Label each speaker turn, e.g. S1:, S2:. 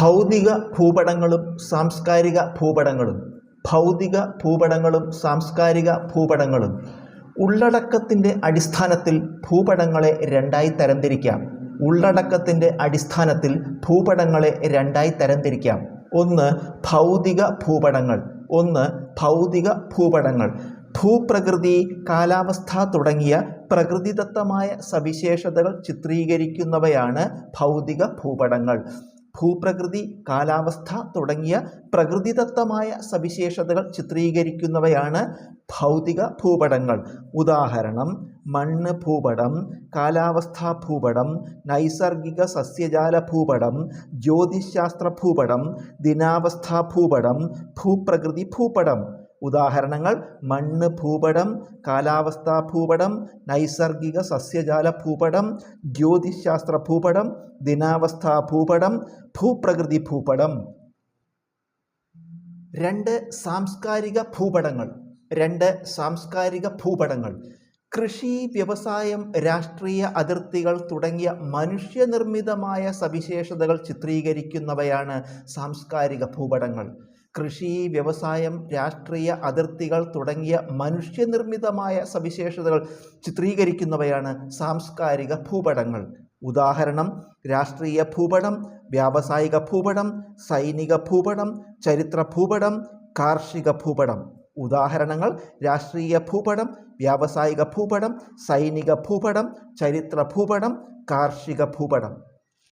S1: ഭൗതിക ഭൂപടങ്ങളും സാംസ്കാരിക ഭൂപടങ്ങളും ഭൗതിക ഭൂപടങ്ങളും സാംസ്കാരിക ഭൂപടങ്ങളും ഉള്ളടക്കത്തിന്റെ അടിസ്ഥാനത്തിൽ ഭൂപടങ്ങളെ രണ്ടായി തരംതിരിക്കാം. ഉള്ളടക്കത്തിന്റെ അടിസ്ഥാനത്തിൽ ഭൂപടങ്ങളെ രണ്ടായി തരംതിരിക്കാം. ഒന്ന് ഭൗതിക ഭൂപടങ്ങൾ ഒന്ന് ഭൗതിക ഭൂപടങ്ങൾ. ഭൂപ്രകൃതി കാലാവസ്ഥ തുടങ്ങിയ പ്രകൃതിദത്തമായ സവിശേഷതകൾ ചിത്രീകരിക്കുന്നവയാണ് ഭൗതിക ഭൂപടങ്ങൾ. ഭൂപ്രകൃതി കാലാവസ്ഥ തുടങ്ങിയ പ്രകൃതിദത്തമായ സവിശേഷതകൾ ചിത്രീകരിക്കുന്നവയാണ് ഭൗതിക ഭൂപടങ്ങൾ. ഉദാഹരണം മണ്ണ് ഭൂപടം കാലാവസ്ഥാ ഭൂപടം നൈസർഗിക സസ്യജാല ഭൂപടം ജ്യോതിശാസ്ത്ര ഭൂപടം ദിനാവസ്ഥാ ഭൂപടം ഭൂപ്രകൃതി ഭൂപടം. ഉദാഹരണങ്ങൾ മണ്ണ് ഭൂപടം കാലാവസ്ഥാ ഭൂപടം നൈസർഗിക സസ്യജാല ഭൂപടം ജ്യോതിശാസ്ത്ര ഭൂപടം ദിനാവസ്ഥാ ഭൂപടം ഭൂപ്രകൃതി ഭൂപടം. രണ്ട് സാംസ്കാരിക ഭൂപടങ്ങൾ. രണ്ട് സാംസ്കാരിക ഭൂപടങ്ങൾ. കൃഷി വ്യവസായം രാഷ്ട്രീയ അതിർത്തികൾ തുടങ്ങിയ മനുഷ്യനിർമ്മിതമായ സവിശേഷതകൾ ചിത്രീകരിക്കുന്നവയാണ് സാംസ്കാരിക ഭൂപടങ്ങൾ. കൃഷി വ്യവസായം രാഷ്ട്രീയ അതിർത്തികൾ തുടങ്ങിയ മനുഷ്യനിർമ്മിതമായ സവിശേഷതകൾ ചിത്രീകരിക്കുന്നവയാണ് സാംസ്കാരിക ഭൂപടങ്ങൾ. ഉദാഹരണം രാഷ്ട്രീയ ഭൂപടം വ്യാവസായിക ഭൂപടം സൈനിക ഭൂപടം ചരിത്ര ഭൂപടം കാർഷിക ഭൂപടം. ഉദാഹരണങ്ങൾ രാഷ്ട്രീയ ഭൂപടം വ്യാവസായിക ഭൂപടം സൈനിക ഭൂപടം ചരിത്ര ഭൂപടം കാർഷിക ഭൂപടം.